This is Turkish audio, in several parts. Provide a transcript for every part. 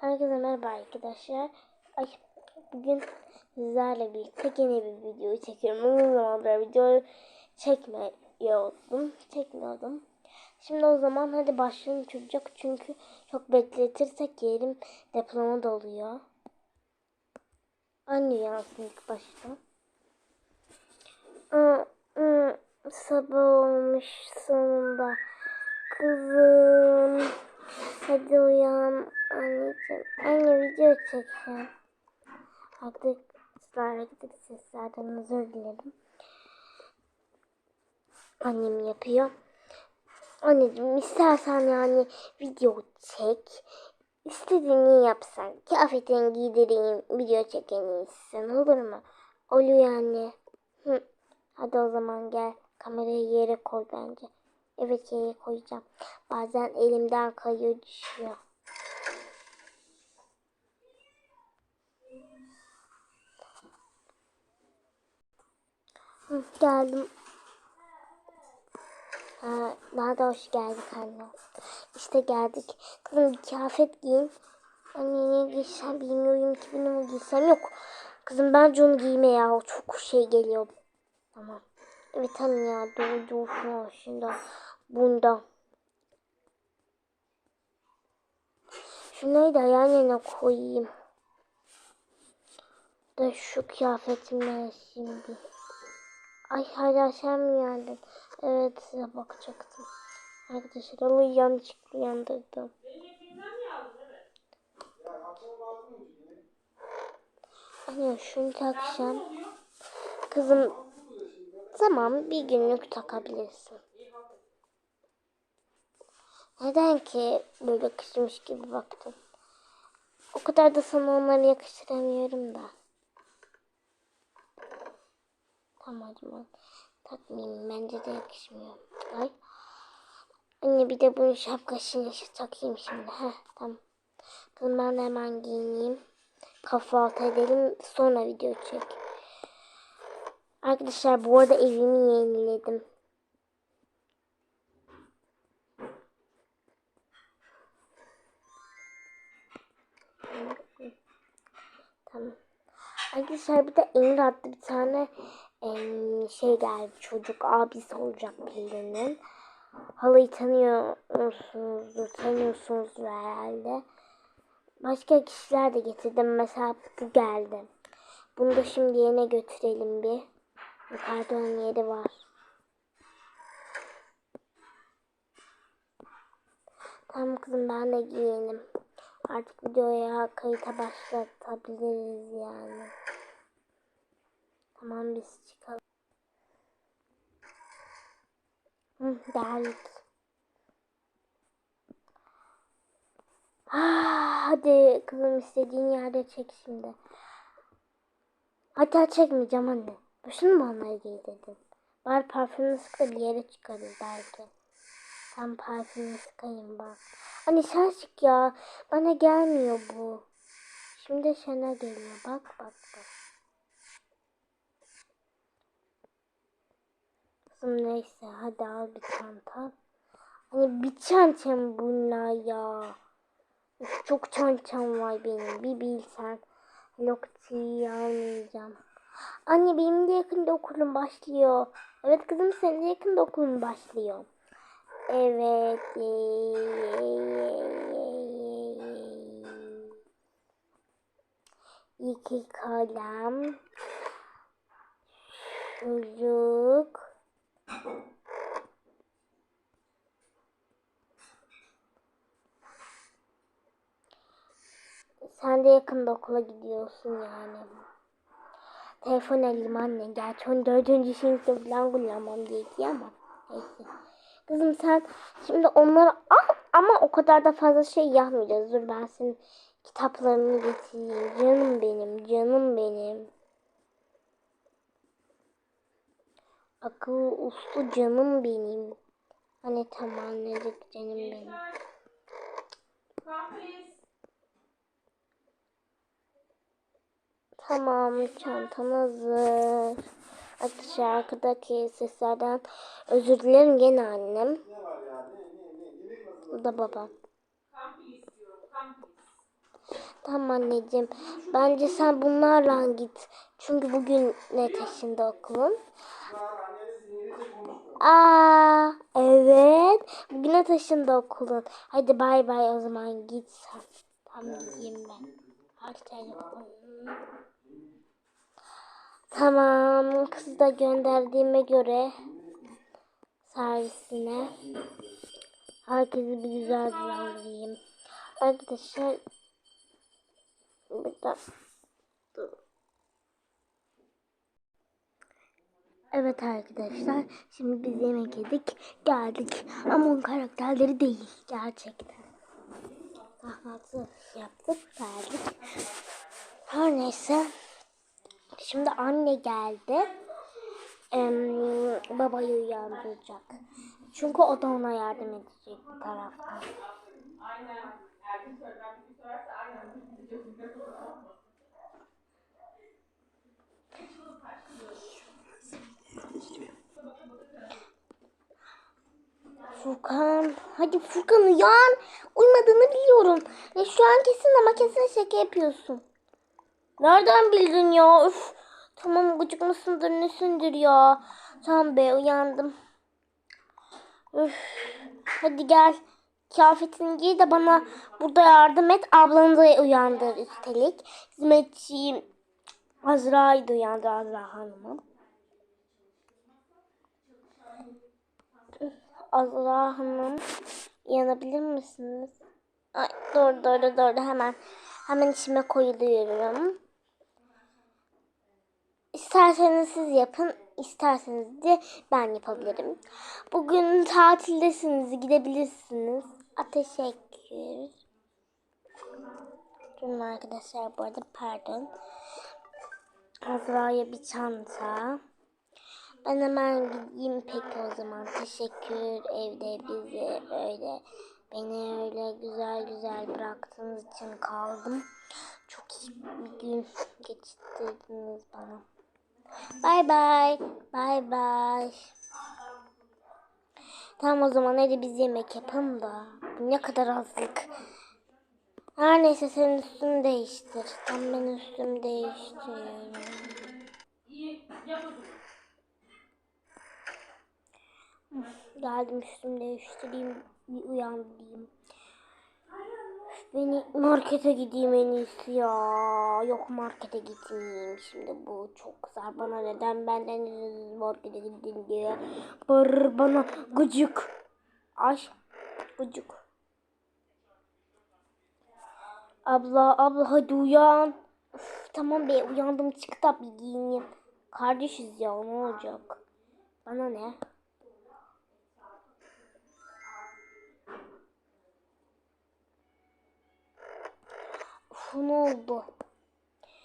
Herkese merhaba arkadaşlar. Ay, bugün sizlerle birlikte yeni bir video çekiyorum. Uzun zamandır video çekmiyordum. Çekmiyordum. Şimdi o zaman hadi başlayalım çocuk. Çünkü çok bekletirsek yerim diploma doluyor. Anne yansın ilk başta. Sabah olmuş sonunda. Kızım. Hadi uyan anneciğim. Anne video çekeceğim. Arkadaşlar hareket seslerden özür dilerim. Annem yapıyor. Anneciğim istersen yani video çek. İstediğini yapsan. Kıyafetini giydireyim. Video çeken iyisin. Olur mu? Oluyor anne. Hı. Hadi o zaman gel. Kamerayı yere koy bence. Evet yere koyacağım. Bazen elimden kayıyor düşüyor. Hı, geldim. Ha, daha da hoş geldik anne. İşte geldik. Kızım kıyafet giyin. Anne ne giysem bilmiyorum ki bunu mu giysem yok. Kızım bence onu giyme ya. O çok şey geliyor. Tamam. Evet anne ya doğru doğru şimdi bunda. Şunları da yan yana koyayım. Da şu kıyafetimden şimdi. Ay hala sen mi geldin? Evet size bakacaktım. Arkadaşlar onu yanlışlıkla uyandırdım. Anne şunu takacağım. Kızım tamam bir günlük takabilirsin. Neden ki böyle kışmış gibi baktın? O kadar da sana onları yakıştıramıyorum da. Tamam hadi takmayayım. Bence de yakışmıyor. Ay. Anne bir de bunun şapkasını takayım şimdi. Heh tamam. Ben de hemen giyineyim. Kahvaltı edelim. Sonra video çek. Arkadaşlar bu arada evimi yeniledim. Tamam. Arkadaşlar bir de Emir adlı bir tane şey geldi çocuk abisi olacak birinin. Halıyı tanıyor musunuzdur, tanıyorsunuzdur herhalde. Başka kişiler de getirdim. Mesela bu geldi. Bunu da şimdi yerine götürelim bir. Yukarıda onun yeri var. Tamam kızım ben de giyelim. Artık videoya kayıta başlatabiliriz yani. Tamam biz çıkalım. Hı, geldik. Ah, hadi kızım istediğin yerde çek şimdi. Hatta çekmeyeceğim anne. Boşuna mı onları giydirdin? Bari parfümü sık bir yere çıkarır belki. Sen parfümü sıkayım bak. Anne sen sık ya. Bana gelmiyor bu. Şimdi sana geliyor. Bak bak bak. Kızım neyse hadi al bir çanta. Hani bir çantam bunlar ya. Çok çantam var benim. Bir bilsen. Lokti'yi almayacağım. Anne benim de yakında okulum başlıyor. Evet kızım senin de yakında okulun başlıyor. Evet. İki kalem. Çocuk. Sen de yakında okula gidiyorsun yani. Telefon alayım anne. Gerçi 14. sınıfta falan kullanmam gerekiyor ama. Neyse. Kızım sen şimdi onları al ama o kadar da fazla şey yapmayacağız. Dur ben senin kitaplarını getireyim. Canım benim, canım benim. Akıllı uslu canım benim. Hani tamam nedik canım benim. Tamam çantam hazır. Arkadaki seslerden özür dilerim gene annem. Bu da babam. Tamam anneciğim. Bence sen bunlarla git. Çünkü bugün ne taşındı okulun? Aa, evet. Bugüne taşındı okulun. Hadi bay bay o zaman git sen. Tamam gideyim ben. Aç telefonunu. Tamam. Kızı da gönderdiğime göre servisine herkesi bir güzel uyandırayım. Arkadaşlar burada Evet arkadaşlar şimdi biz yemek yedik geldik ama onun karakterleri değil gerçekten. Kahvaltı yaptık geldik. Her neyse şimdi anne geldi. Em, babayı uyandıracak. Çünkü o da ona yardım edecek bir taraftan. Furkan, hadi Furkan uyan. Uymadığını biliyorum. Ya şu an kesin ama kesin şaka yapıyorsun. Nereden bildin ya? Üf. Tamam gıcık nesindir ya? Tamam be uyandım. Üf. Hadi gel. Kıyafetini giy de bana burada yardım et. Ablanı da uyandır üstelik. Hizmetçiyim. Azra'yı da uyandır Azra Hanım'ı. Azra Hanım yanabilir misiniz? Ay, doğru doğru doğru hemen hemen işime koyuluyorum. İsterseniz siz yapın, isterseniz de ben yapabilirim. Bugün tatildesiniz, gidebilirsiniz. A, teşekkür. Durun arkadaşlar bu arada pardon. Azra'ya bir çanta. Ben hemen gideyim peki o zaman. Teşekkür evde bizi böyle beni öyle güzel güzel bıraktığınız için kaldım. Çok iyi bir gün geçirdiniz bana. Bay bay. Bay bay. Tamam o zaman hadi biz yemek yapalım da. Ne kadar azlık. Her neyse senin üstünü değiştir. Tam ben üstümü değiştiriyorum. Geldim üstümü değiştireyim. Bir uyandırayım. Beni markete gideyim en iyisi ya. Yok markete gitmeyeyim. Şimdi bu çok güzel. Bana neden benden markete gidin diye. Bağırır bana gıcık. Ay gıcık. Abla abla hadi uyan. Üf, tamam be uyandım çık da bir. Kardeşiz ya ne olacak? Bana ne? Ne oldu?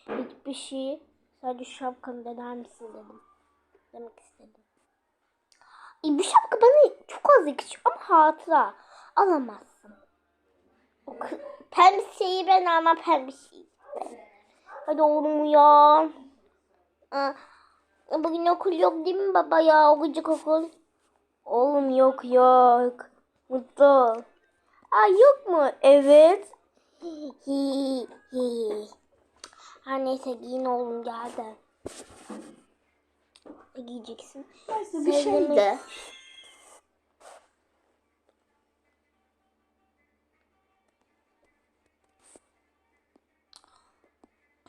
Hiçbir şey. Sadece şapkanı dener misin dedim. Demek istedim. E, bu şapka bana çok az yakışıyor ama hatıra. Alamazsın. O kı- pembe şeyi ben almam pembe şeyi. Hadi oğlum. Aa, Bugün okul yok değil mi baba ya? O gıcık okul. Oğlum yok yok. Mutlu. Aa yok mu? Evet. Hi hi. Her neyse giyin oğlum gel de. Ne giyeceksin? bir şey de.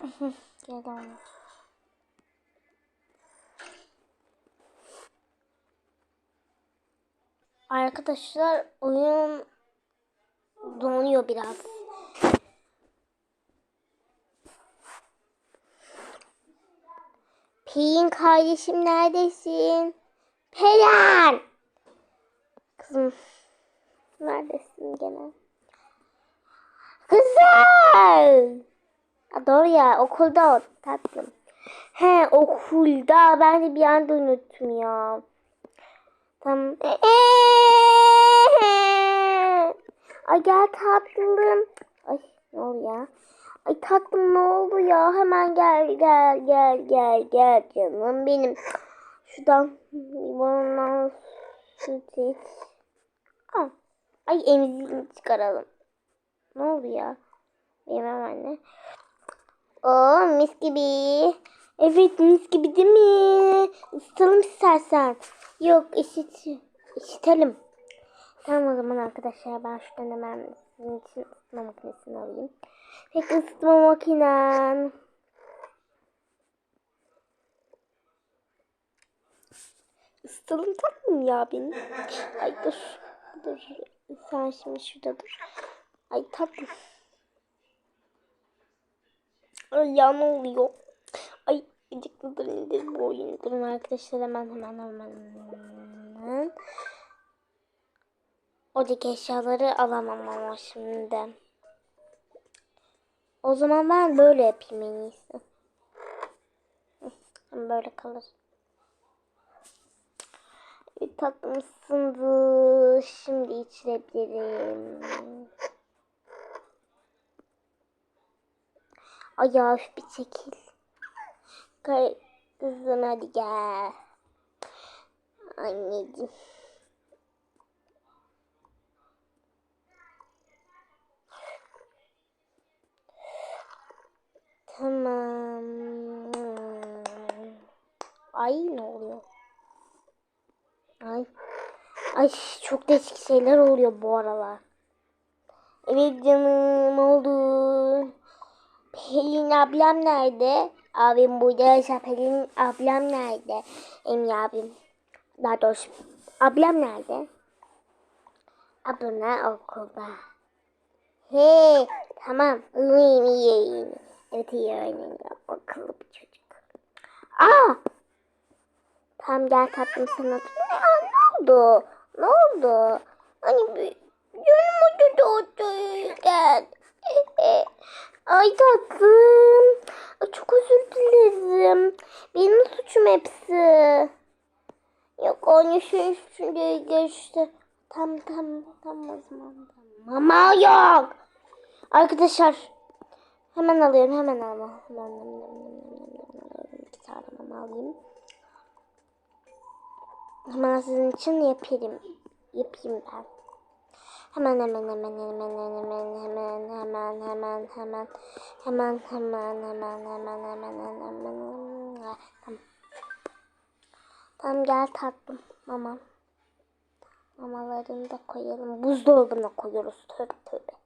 Gel oğlum. Arkadaşlar oyun donuyor biraz. Pelin kardeşim neredesin? Pelin! Kızım neredesin gene? Kızım! Ha, doğru ya okulda tatlım. He okulda ben de bir anda unuttum ya. Tamam. Ay gel tatlım. Ay ne oluyor? Ay tatlım ne oldu ya? Hemen gel gel gel gel gel canım benim. Şuradan limondan süt iç. Ay emziğini çıkaralım. Ne oldu ya? Bilmem anne. Oo mis gibi. Evet mis gibi değil mi? Isıtalım istersen. Yok ısıt. Isıtalım. Tamam o zaman arkadaşlar ben şuradan hemen sizin için ısıtma makinesini alayım. Peki ısıtma makinen. Isıtalım tatlım ya beni. Ay dur. Dur. Sen şimdi şurada dur. Ay tatlım. Ay ya ne oluyor? Ay gıcıklıdır nedir bu oyun? Durun arkadaşlar hemen hemen hemen hemen. Oradaki eşyaları alamam ama şimdi. O zaman ben böyle yapayım en iyisi. Böyle kalır. Tatlım ısındı. Şimdi içirebilirim. Ay ya bir çekil. Kızım hadi gel. Anneciğim. Tamam. Ay ne oluyor? Ay. Ay çok değişik şeyler oluyor bu aralar. Evet canım oldu. Pelin ablam nerede? Abim burada yaşa. Pelin ablam nerede? Emin abim. Daha doğrusu ablam nerede? Ablam okulda. He tamam. İyiyim iyiyim. Evet iyi öğreniyor. Akıllı bir çocuk. Aa! Tamam gel tatlım sana. Aa, ne oldu? Ne oldu? Hani bir canım acıdı otururken. Ay tatlım. Çok özür dilerim. Benim suçum hepsi. Yok onu şey üstünde geçti. Tam tam tam o zaman. Tamam. Ama yok. Arkadaşlar hemen alıyorum hemen alma. Hemen, alıyorum. İki tane alayım. Hemen sizin için yapayım. Yapayım ben. Hemen hemen hemen hemen hemen hemen hemen hemen hemen hemen hemen hemen hemen hemen hemen hemen tamam. Tamam gel tatlım mama. Mamalarını da koyalım. Buzdolabına koyuyoruz. Tövbe tövbe.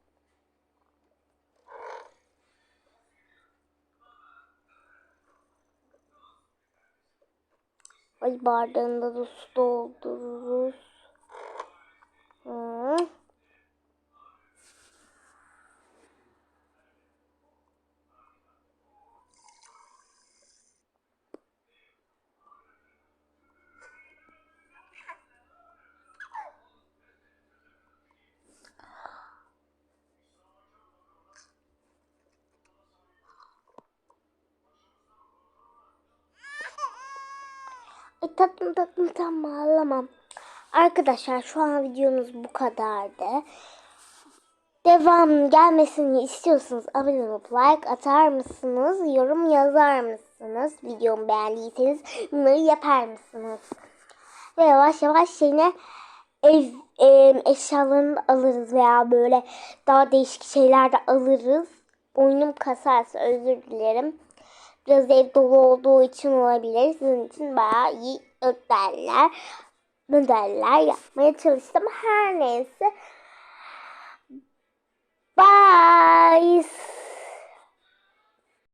Ay bardağında da su doldururuz. Hı. Ay tatlım tatlım tam ağlamam. Arkadaşlar şu an videomuz bu kadardı. Devam gelmesini istiyorsanız abone olup like atar mısınız? Yorum yazar mısınız? Videomu beğendiyseniz bunları yapar mısınız? Ve yavaş yavaş yine ev e, eşyalarını alırız veya böyle daha değişik şeyler de alırız. Oyunum kasarsa özür dilerim biraz ev dolu olduğu için olabilir. Sizin için bayağı iyi ödeller, modeller yapmaya çalıştım. Her neyse. Bye.